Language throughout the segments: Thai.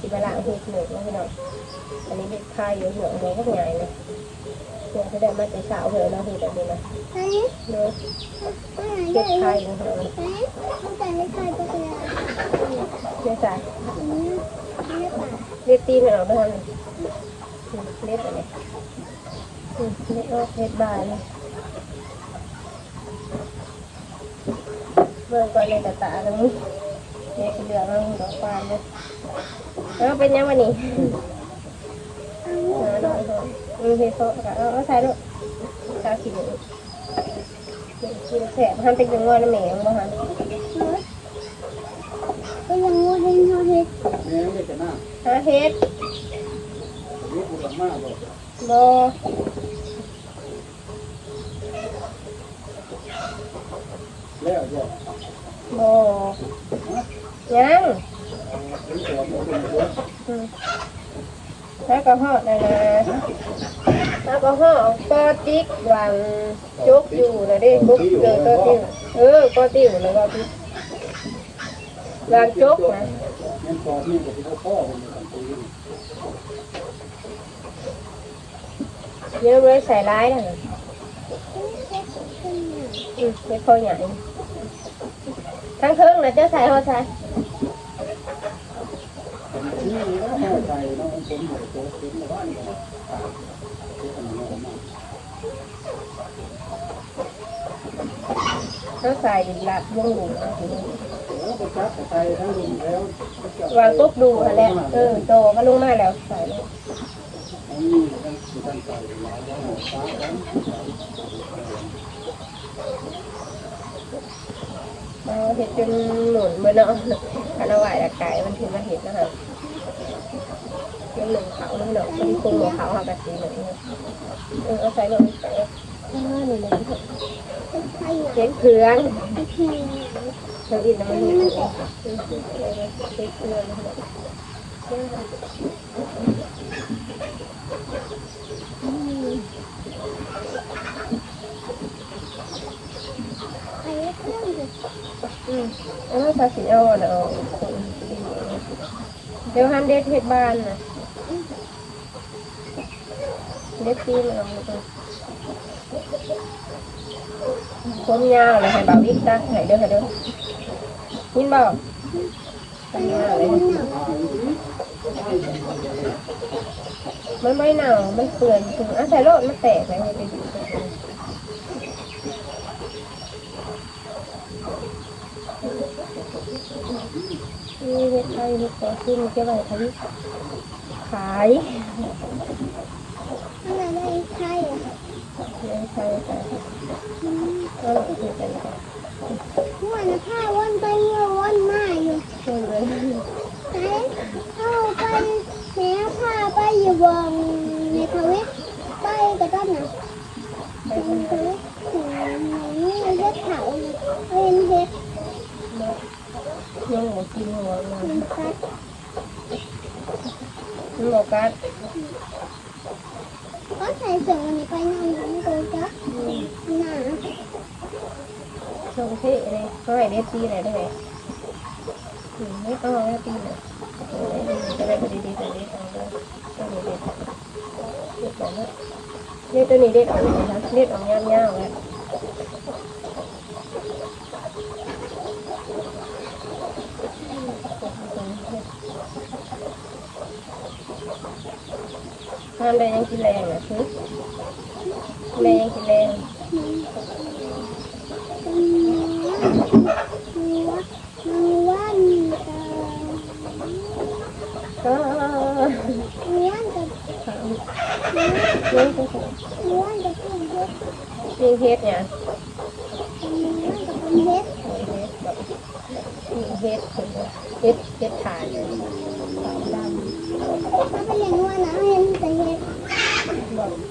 สิบละเห็ดหนึ่งนะพี่น้องอันนี้เห็ดไข่อยู่เหลืองเลยก็ใหญ่เลยเนี่ยเขาได้มาแต่สาวเหรอเราเห็ดแบบนี้นะเฮ้ยเนาะว่าไงเห็เด็ดกไข่นะพี่น้องเฮ้ยต้องการให้ใครก็เป็นอะไรเนี่ยจ้ะอืมไม่ป่าเรียกตีนมันออกมาทำเลยเรียกอะไรอืมเรียกออกเรียกบายเลยเบิ่งก่อนในกระตาตรงนี้ เรียกเหลืองเอาดอกฟานเลยแล้วเป็นยังวันนี้หาดอกดอกอืมเฮ็ดโซะก็เอาเอาใส่ลูกชาขีดเลยกินแสบทำเป็นจังงอนแหม่งบ่ฮะก็ยังงูเห็นเขาเห็นแม่ไม่จะหน้าหาเฮ็ดรียกบุญมากบอกบ่ แล้วจะ บ่ยัง ถึงตัวมันเป็นเยอะ อืมแล้ว ก็ฮอดนะนะแล้วก็ฮอดก็ติ๊กวางจุกอยู่นะเดิจุกเจอก็ติ้วเออก็ติ้วแล้วก็ติ๊กวางจุกนะงั้นตอนนี้ก็ที่เขาพ่อเป็นคนตีเยอะเลยใส่ร้ายนะอืมไม่พอใหญ่ทั้งเครื่องนะเจ้าใส่เขาใส่ นี่แล้วห่อใจน้องผมหมดตัว เป็นบ้านก็ที่ทำงานมาเขาใส่หลับวงหลุมนะวางปุ๊บดูค่ะแหละเออโตก็ลงมาแล้วใส่เลยอันนี้ทั้งสุดทั้งใจหลาแล้วหัวตาทั้งเห็ดจนหมุนเมื่อเนาะอันอาไว้ละไก่มันถึงมาเห็ดนะคะ เรื่องหนึ่งเขาหนึ่งดอกมันคงหัวเขาหากระสีหนึ่งเออเอาใส่ลงใส่ข้างหน้านี่เลยเป็นใครอะเสียงเครื่องเป็นอินน้ำมันเสียงเครื่องอืมองอยู่อืมเอาภาษีเอาเนาะเดี๋ยวฮันเด็ดเห็ดบ้านนะ เด็ดตีนเอาผมยาวเลยให้บ่าววิกตักให้เด้อให้เด้อยินบ่ตักยาวเลยมันไมันอะใส่เห้ไปดูนี่เฮ็ดไทยเฮ็ดต่อขึ้นเก็บไว้ทวิขายทำไมได้ใครอะเลี้ยงไทยขายก็เราเฮ็ดกันค่ะหัวนะผ้าวนไปเมื่อวนมาอยู่ช่เลยไหนเข้าไปแม่ผ้าไปอยู่วงในทวิตไปกระต้นน่ะไปในทำทวิตนี่เฮ็ดเขาเป็นเฮ็ดยังหัวกินหัวมันมันคัดกกัด ส่งอันนี้ไปนอนทั้งตัวจ้ะหนาส่งเท่เลยเขาให้เด็ดตีเลยได้ไหมอืมไม่ต้องให้ตีเลยจะได้พอดีดีแต่เด็ดเอาเลยตัวนี้เด็ดเด็ดแบบนี้นี่ตัวนี้เด็ดออกเลยนะเด็ดออกยาวๆเลย ทานได้ยังกินแรงอะคือแรงยังกินแรงมีวัดมีวันกับก็มีวันกับเลี้ยงไปก่อนมีวันกับเพื่อนเฮ็ดเลี้ยงเฮ็ดเนี่ย มีวันกับเพื่อนเฮ็ด เลี้ยงเฮ็ดแบบเลี้ยงเฮ็ดเฮ็ดเฮ็ดถ่านเนี่ยขาวด ถ้าไปเลี้ยงวัวนะเห็นแต่เฮ็ด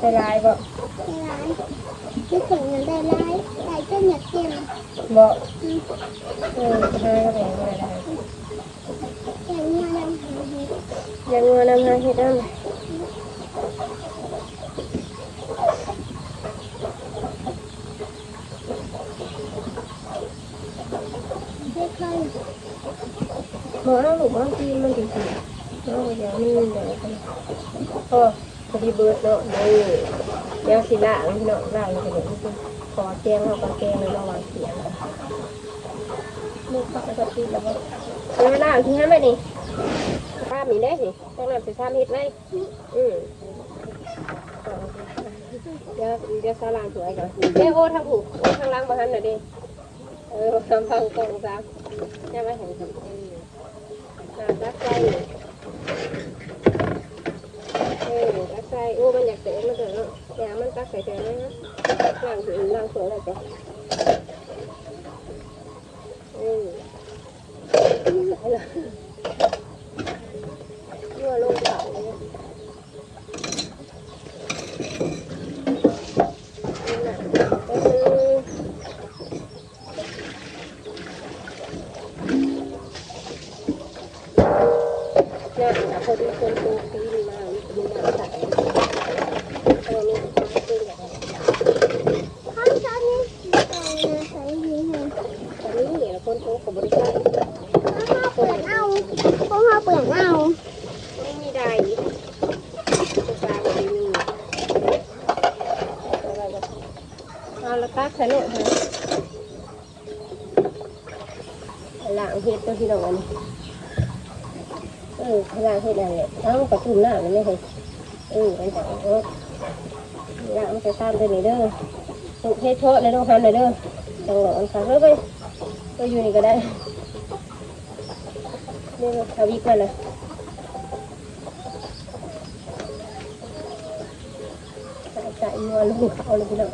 ำบอกใส่ลายบอกในร้านมีผลเงินได้ร้ายได้จนอยากเก็บบอกเออห้าก็แบ่งมาได้แต่งัวดำหาเฮ็ดยังงัวนำหาเฮ็ดนั่นเฮ็ดใครบอกแล้วลูกบางทีมันจริงๆโอ้ยเดี๋ยวนี่เดี๋ยวกันโอ้ พอดีเบิร์ดเนาะนี่เดี๋ยวสิล่างพี่น้องล่างเลยเดียวขอแกงเอาปลาแกงเลยระว่างเสียงลูกปักกระติกแล้วก็เดี๋ยวล่างที่ห้าไหมนี่ภาพมีได้สิต้องนำสิภาพเฮ็ดไว้อืมเดี๋ยวเดี๋ยวสาลางสวยก่อนเดี๋ยวโอ้ทางผูกโอทางล่างบ้านหน่อยดิเออทำฟังตรงซ้ำยังไม่เห็นกันเออน่ารักใจ เออ ตักใส่โอ้มันอยากเตะมันเถอะเนาะอย่มันตักใส่เถอะนะล่างถึงล่างสวยเลยจ้ะเออไหลละ กับบริษัทข้าวเปลือกเอาข้าวเปลือกเอาไม่มีใดตัวกลางดีนึงเอาละตักใส่เนี่ยค่ะล้างเห็ดตัวที่น้องอันเออล้างเห็ดอะไรเนี่ยเอากระตุ้นหน้ามันไม่เคยเออมันจะเออล้างมันจะตามตัวนี้เด้อตุกเฮ็ดโชดเลยต้องทำเลยเด้อจังหวะมันขาเฮ้ยไป ไปอยู่นี่ก็ได้นี่เอาวิกมาเลยใส่นัวลูกเขาเลยพี่น้อง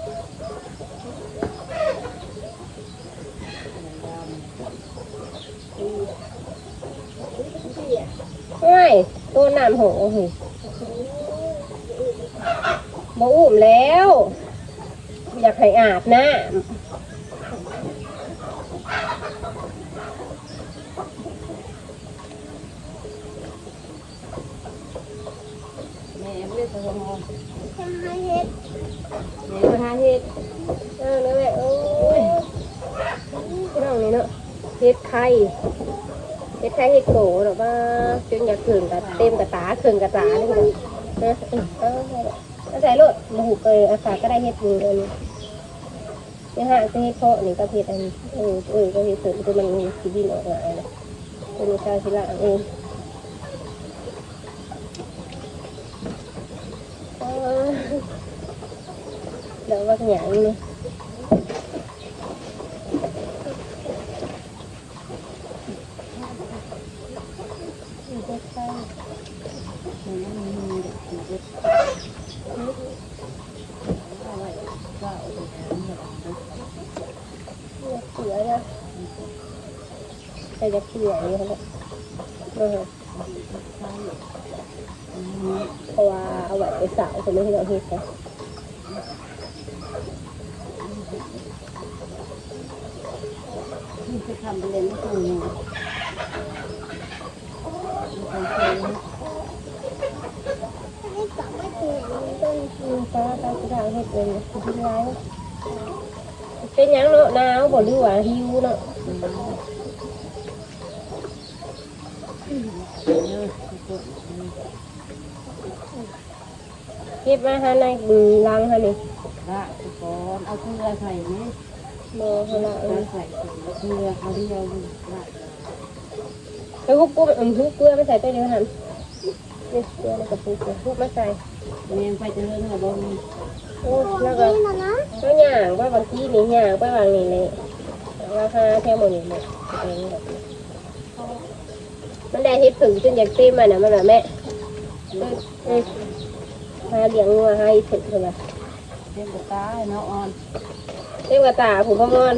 ไม่ตัวน้ำโหเหยบ่อุ้มแล้ว อยากให้อาบน้ แม่ไม่ได้สมองจะให้เห็ดำแม่มาหาเฮ็ดเออเลยแม่โอ้ยพี่น้องนี่เนาะเฮ็ดไข่เฮ็ดไข่เฮ็ดโกหรอกว่าจนอยากขึ้นกับเต็มกับตาขึ้นกับตาเลยพี่น้องเออเออเออใส่รถมาหูเกยอากาศก็ได้เฮ็ดมือเลยนี่เนี่ยฮะจะเฮ็ดเพาะนี่ก็เฮ็ดอันเออเออก็เฮ็ดเสริมตัวมันมีสีดินออกมาเลยเป็นชาสิละเองเออ เดี๋ยวว่าอย่างนี้เสือนะใครจะ เสือนี่เขาเนี่ยเออเพราะว่าเอาไว้ไปสาวคนไม่ให้เราเฮ็ดกันจะทำเป็นไม่ถูกไม่กลับไม่เล่นต้อืมฟ้าตาสุดาเป็นที่ร้ายเป็นหยังเนาะหนาวบ่หรือว่าหิวเนาะเก็บมาหาในบึงลังฮะนี่ละก่อนเอาเกลือใส่ไหม บ่ฮะละเออใส่เกลือเอาเดียวละไปฮุบกุ้งอืมฮุบเกลือไม่ใส่ตัวเดียวหันนี่เกลือแล้วก็ปูเกลือฮุบมาใส่แมงไปจะเลื่อนกับบนโอ้แล้วก็ก็ย่างไปบางทีนี่ย่างไปบางนี่เลยราคาแค่หมดนี่เลยเป็นแบบมันได้เฮ็ดผึ่งจนอยากเต็มมันนะมันน่ะแม่เออเออหาเลี้ยงงัวให้ถึงเท่า เต็มกระตาเนาะอ่อนเต็มกระตาผมพ่องอน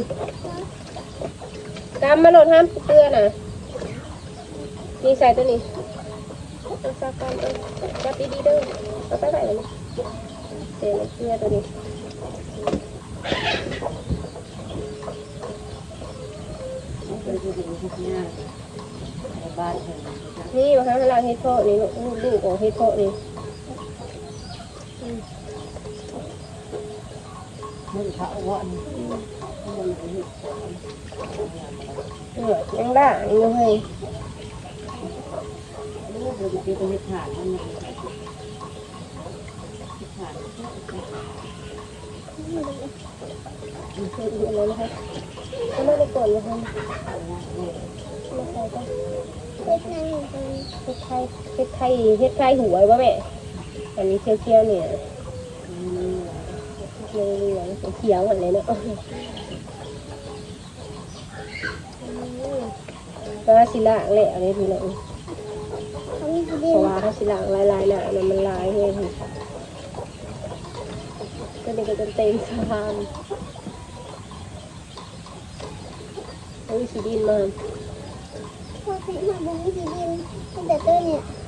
กำมาโหลดห้ามเกลือน่ะนี่ใส่ตัวนี้เอาซักกันจับดีๆเด้อเอาไปใส่เลยนี่เต็มเกลือตัวนี้ไม่มาข้างล่างบ้านเธอนี่มาหาเราเฮ็ดโพะนี่ลูกลูกของเฮ็ดโพะนี่ มึงเขาว่าเหนื่อยยังได่ายังให้ลูกเราจะไปเฮ็ดฐานมันยังไงฐานเฮ็ดอยู่เลยนะคะก็ไม่ได้กดเลยค่ะไม่ใช่ก็เฮ็ดนั่งอยู่ตรงเฮ็ดไทยเฮ็ดไทยเฮ็ดไทยหัววะแม่อันนี้เคี้ยวๆเนี่ย เหลืองเขียวหมดเลยเนาะก็สิละแหละอะไรทีเนาะเขามีที่เพดินราะว่าถ้าสิละลายลายๆน่ะมันมันลายเฮ้ยก็เด็กก็เต็มสะพานโอ้ยสีดินมาพอสิมาบนมีที่ดินแต่ตัวเนี่ยนี่ตีนั่นเนใส่ใส่ได้ย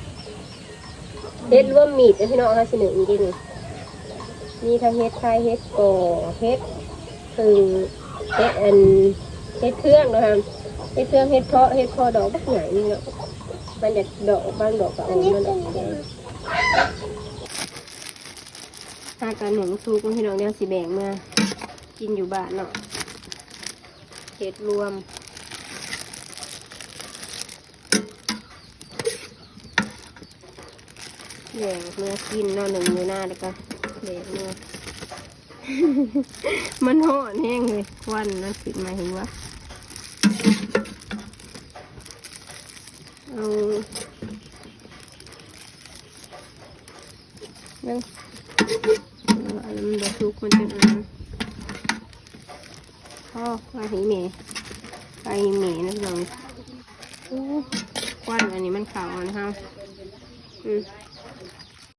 เห็ดรวมมีดนะพี่น้องค่ะสิหนึ่งดินมีทั้งเห็ดไทยเห็ดก่อเห็ดคือเห็ดอันเห็ดเครื่องนะคะเห็ดเครื่องเห็ดเพาะเห็ดพอดอกบักหญ่นี่เนาะมันจะดอกบางดอกก็ออกมันเป็ดอกถ้าการหนึ่งซูกพี่น้องเนี่ยสิแบ่งมา กินอยู่บ้านเนาะเห็ดรวม แบ่งเมื่อกินนาะหนึ่งอยู่หน้าแล้วก็แบ่งเมื่อมันห่อนแห้งเลยควันมันขึ้นมาเห็นวะเอาเรื่องอันมันบทุกมันจะอันพ่อปลาหีเมปลาหีเมนะพี่น้องอู้ควันอันนี้มันขาวนะครับ